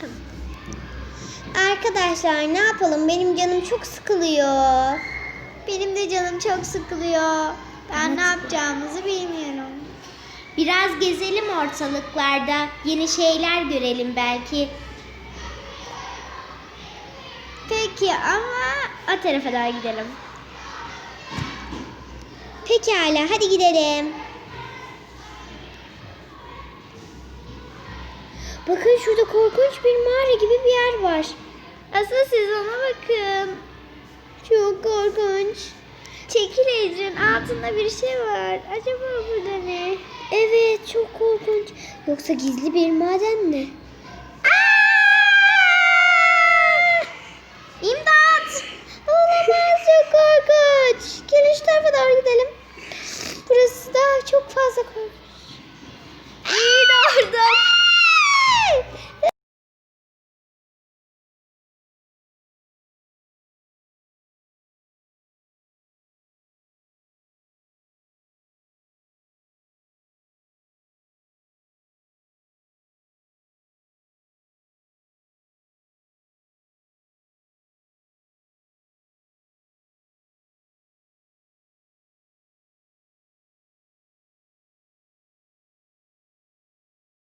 Tamam. Tamam. Arkadaşlar ne yapalım? Benim canım çok sıkılıyor. Benim de canım çok sıkılıyor. Ben ne yapacağımızı bilmiyorum. Biraz gezelim ortalıklarda. Yeni şeyler görelim belki. Peki ama O tarafa doğru gidelim. Pekala hadi gidelim. Bakın şurada korkunç bir mağara gibi bir yer var. asıl siz ona bakın. Çok korkunç. Çekil Ecrin altında bir şey var. Acaba burada ne? Evet çok korkunç. Yoksa gizli bir maden mi?